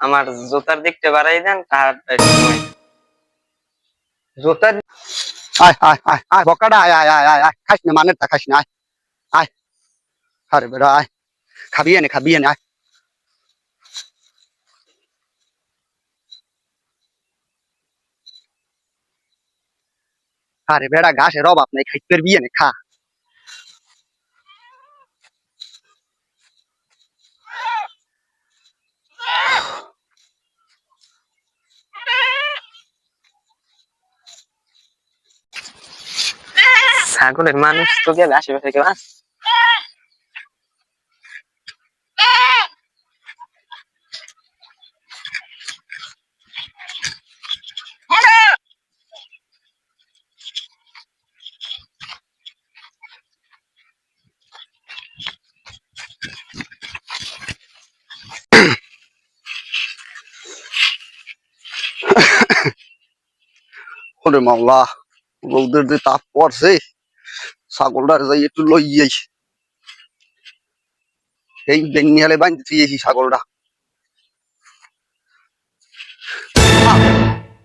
আমার জুতার দিকটা বাড়াই দেন, তার জোতা আয় আয় আয় আয় আয় খাইস না আয় আয়। আরে বেড়া আয়, খাবি এনে আয়। আরে বেড়া ঘাসের অভাব নাই, খাইতে পারবি খা। ছাগলের মানুষ তো গেলে আশেপাশে কেউ আছে। ওরে মাওলা রৌদের যে তাপ পড়ছে। ছাগলটার যাই একটু লই যাই এই বেনিয়ালে বাঁধতে থুয়েছি ছাগলটা।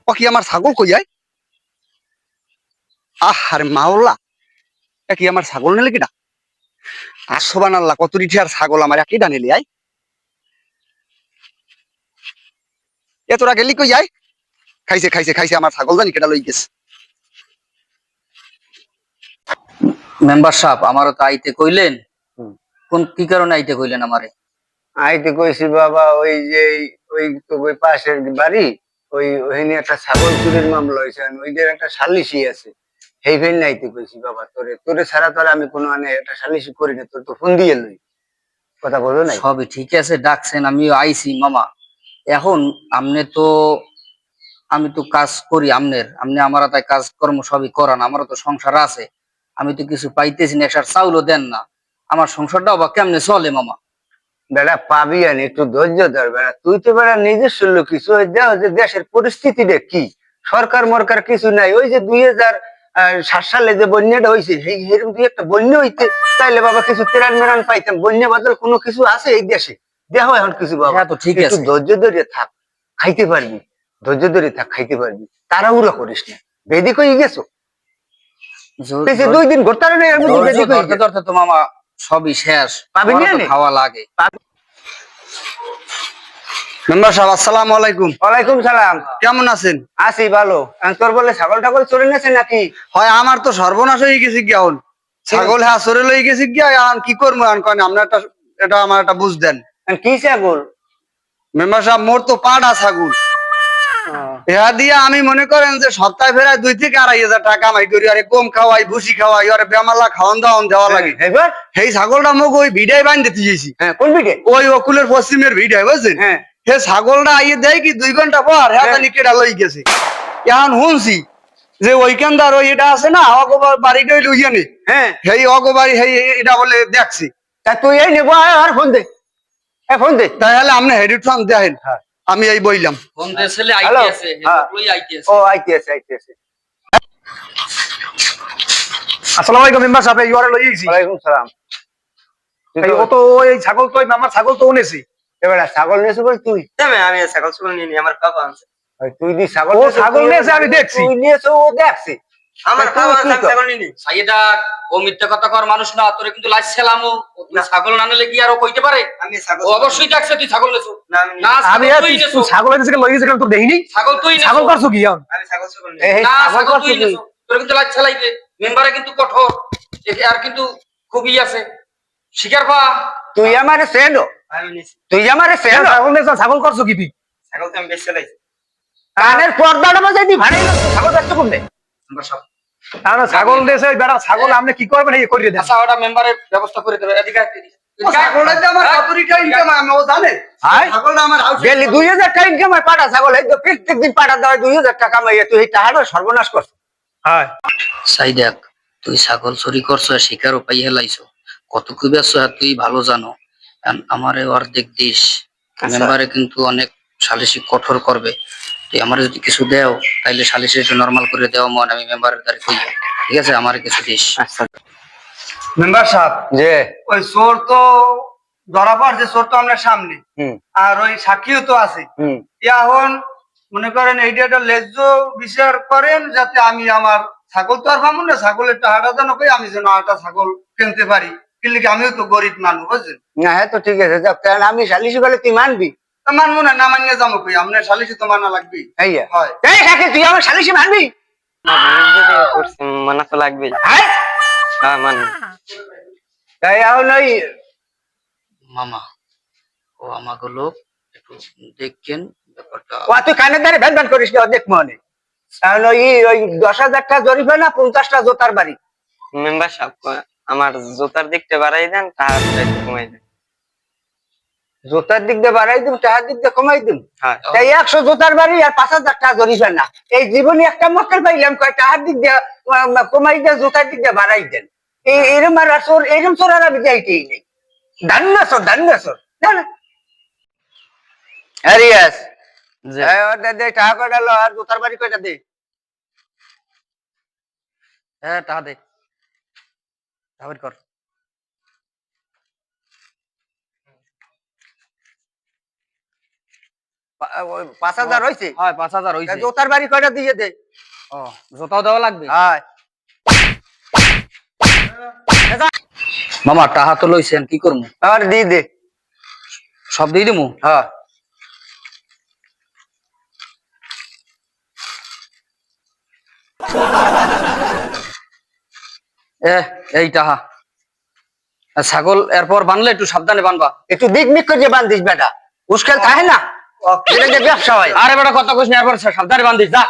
ও কি আমার ছাগল কই যায়? আহ আরে মাওলা কি আমার ছাগল নিলে কিটা আটশো বানাল্লা কত রিঠি আর ছাগল আমার একইটা নিলে আই এ তোরা গেলি কই যায়? খাইছে খাইছে খাইছে, আমার ছাগল জানি কেটা লই গেছে। মেম্বার সাহেব আমারও তো আইতে কইলেন। কোন কি কারণে আইতে কইলেন আমারে? আইতে কইছি বাবা ওই যে ওই তো ওই পাশের বাড়ি ওই ওইখানে একটা ছাগল চুরির মামলা হয়েছে ওইদের একটা সালিশি আছে। সেই ফেল নাইতে কইছি বাবা তোরে তোরে ছাড়া তোর আমি কোনো মানে একটা সালিশি করি না তোর তো ফোন দিয়ে লই। কথা বলো নাই? সবই ঠিক আছে ডাকছেন আমিও আইছি মামা। এখন আমনে তো আমি তো কাজ করি আমনের আমনে আমার তাই কাজ কর্ম সবই করান আমারও তো সংসার আছে। আমি তো কিছু পাইতেছি না একসার চাউলও দেন না। আমার সংসারটাও বা কেমনে চলে মামা? বেড়া পাবি আন একটু ধৈর্য ধর বেড়া। তুই তো বেড়া নিজস্ব লোক কিছু দেখ যে দেশের পরিস্থিতিটা কি? সরকার মরকার কিছু নাই। ওই যে দুই হাজার সাত সালে যে বন্যাটা হয়েছে সেই এরকম দুই একটা বন্যা হইতে তাইলে বাবা কিছু তেরান মেরান পাইতাম। বন্যা বদল কোনো কিছু আছে এই দেশে? দেখো এখন কিছু বাবা। হ্যাঁ তো ঠিক আছে। ধৈর্য ধরে থাক। খাইতে পারবি। ধৈর্য ধরে থাক খাইতে পারবি। তাড়াহুড়া করিস না। বেদি কই গেছো? দুই দিন ঘুরতে ধরতে ধরতে তো মামা সবই শেষ। পাবি। খাওয়া লাগে। মেম্বার সাহেব আসসালামু আলাইকুম। ওয়ালাইকুম সালাম। কেমন আছেন? আছি ভালো। আর তোর বলে ছাগল টাগল চলে নেছে নাকি? হয় আমার তো সর্বনাশ হয়ে গেছে গিয়া এখন ছাগল হ্যাঁ সরে লই গেছে গিয়া এখন কি করব এখন কন আপনার একটা এটা আমার একটা বুঝ দেন। আর কি ছাগল? মেম্বার সাহেব মোর তো পাড়া ছাগল। ইহা দিয়ে আমি মনে করেন যে সপ্তাহে ফেরায় দুই থেকে আড়াই হাজার টাকা কামাই করি আরে কম খাওয়াই ভুসি খাওয়াই আরে বেমালা খাওয়ান দাওয়ান দেওয়া লাগে। এবার সেই ছাগলটা মোক ওই ভিড়াই বাঁধতে দিয়েছি হ্যাঁ কোন বিটে ওই অকুলের পশ্চিমের ভিড়াই বুঝছেন? হ্যাঁ। হে ছাগলটা আইয়ে দেয় কি দুই ঘণ্টা পর হ্যাঁ হ্যাঁ। জানি কেটা লই গেছে। এখন শুনছি যে ওইখানদার ওই এটা আছে না অগোবার বাড়িটা ওই লইয়া নে হ্যাঁ। সেই অগোবাড়ি সেই এটা বলে দেখছি। তা তুই এই নেব আর ফোন দে। ফোন দে। তাহলে আপনি হেডিফোন দেখেন হ্যাঁ। আমি এই বইলাম। হ্যাঁ। লই আইতে আছে। ও আইতে আছে আসসালামু আলাইকুম মেম্বার সাহেব এই ওয়ারে লই আইছি ওয়ালাইকুম সালাম। এই ও তো ওই ছাগল তো আমার ছাগল তো উনেছি। এবার ছাগল বল তুই? তবে আমি ছাগল ছাগল নিয়ে নি আমার আনছে। তুই দি ছাগল ও ছাগল নিয়েছে, আমি দেখছি। তুই নিয়েছো ও দেখছি। আমার? ছাগল নিয়ে নি সাইয়েদা ও মিথ্যা কথা কর মানুষ না তোরে কিন্তু লাইছিলামও না। ছাগল না নিলে কি আর ও কইতে পারে? আমি ছাগল ও অবশ্যই ডাকছে তুই ছাগল নেছো। না আমি না ছাগল তুই নেছো। ছাগল এনেছে লই গেছে তোর দেখিনি? ছাগল তুই নেছো। ছাগল করছ কি আমি ছাগল ছাগল না ছাগল তুই নেছো। তোরে কিন্তু লাইছিলাইবে মেম্বারে কিন্তু কঠোর। আর কিন্তু খুবই আছে। শিকার পা। তুই আমারে সেনো তুই আমারে সেনো ছাগল নেছ ছাগল করছ কি তুই? ছাগল তো আমি বেশ চালাইছি কানের পর্দাটা বাজাই দি ভাড়াই না ছাগল দেখতে কোন মেম্বার সাহেব ছাগল দেশে বেটা ছাগল আপনি কি করবেন? এই করিয়ে দেন। আচ্ছা ওটা মেম্বারের ব্যবস্থা করে দেবে। এদিকে হয়। সর্বনাশ হ্যাঁ সাই দেখ তুই ছাগল চুরি করছ শিকারও পাই হেলাইছো। কত কি ব্যস্ত তুই ভালো জানো। কারণ আমারে অর্ধেক দিস। মেম্বারে কিন্তু অনেক সালিসি কঠোর করবে। তুই আমার যদি কিছু দেও তাইলে সালিসি একটু নর্মাল করে দেওয়া মন আমি মেম্বারের দ্বারা কই ঠিক আছে? আমার কিছু দিস। আচ্ছা। মেম্বার সাহেব যে ওই চোর তো ধরা পড়ছে চোর তো আমরা সামনে হুম। আর ওই সাক্ষীও তো আছে। হুম। এখন মনে করেন এইটা একটা লেজ্জ বিচার করেন যাতে আমি আমার ছাগল তো আর পাবো না ছাগলের টাকাটা যেন কই আমি যেন আটা ছাগল কিনতে পারি। কিনলে কি আমিও তো গরিব মানুষ বুঝছেন? না হ্যাঁ তো ঠিক আছে। যাক তাহলে আমি সালিশি বলে তুই মানবি। মানবো না মানিয়ে যাব কই? আপনার সালিশি তো মানা লাগবে। এই হয়। এই কাকে তুই আমার সালিশি মানবি? মানা তো লাগবেই হ্যাঁ? তাই এখন ওই মামা ও আমাকে লোক একটু দেখছেন ব্যাপারটা। ও তুই কানের দ্বারে ভ্যান ভ্যান করিস না অনেক মনে। কারণ ওই ওই দশ হাজার টাকা জরিফে না পঞ্চাশটা জোতার বাড়ি? মেম্বার সাহেব আমার জুতার দিকটা বাড়াই দেন তাহার কমাই দেন। জোতার দিক দিয়ে বাড়াই দিম টাকার দিক দিয়ে কমাই দিম। হ্যাঁ। তাই একশো জোতার বাড়ি আর পাঁচ হাজার টাকা জরিফে না। এই জীবনে একটা মক্কেল পাইলাম কয় টাকার দিক দিয়ে কমাই দিয়ে জোতার দিক দিয়ে বাড়াই দেন। এই এরম আর চোর এরম চোর আর আমি যাইতেই নেই। ধান্য চোর ধান্য চোর দে টাকা কয়টা লো আর জোতার বাড়ি কয়টা দে? হ্যাঁ টাকা দে। কর পা- ওই পাঁচ হাজার হয়েছে হয় পাঁচ হাজার হয়েছে জোতার বাড়ি কয়টা দিয়ে দে? ও জোতাও দেওয়া লাগবে? হয়। মামা টাকা তো লইছেন কি করব আর দিয়ে দে। সব দিয়ে দিমু? হ্যাঁ। এই আর ছাগল এরপর বানলে একটু সাবধানে বানবা। একটু দিক মিক করে বান্ধিস বেটা। উস্কেল থাকে না? এটা যে ব্যবসা হয় আরে বেটা কথা কইস না এরপর সাবধানে বান্ধিস যা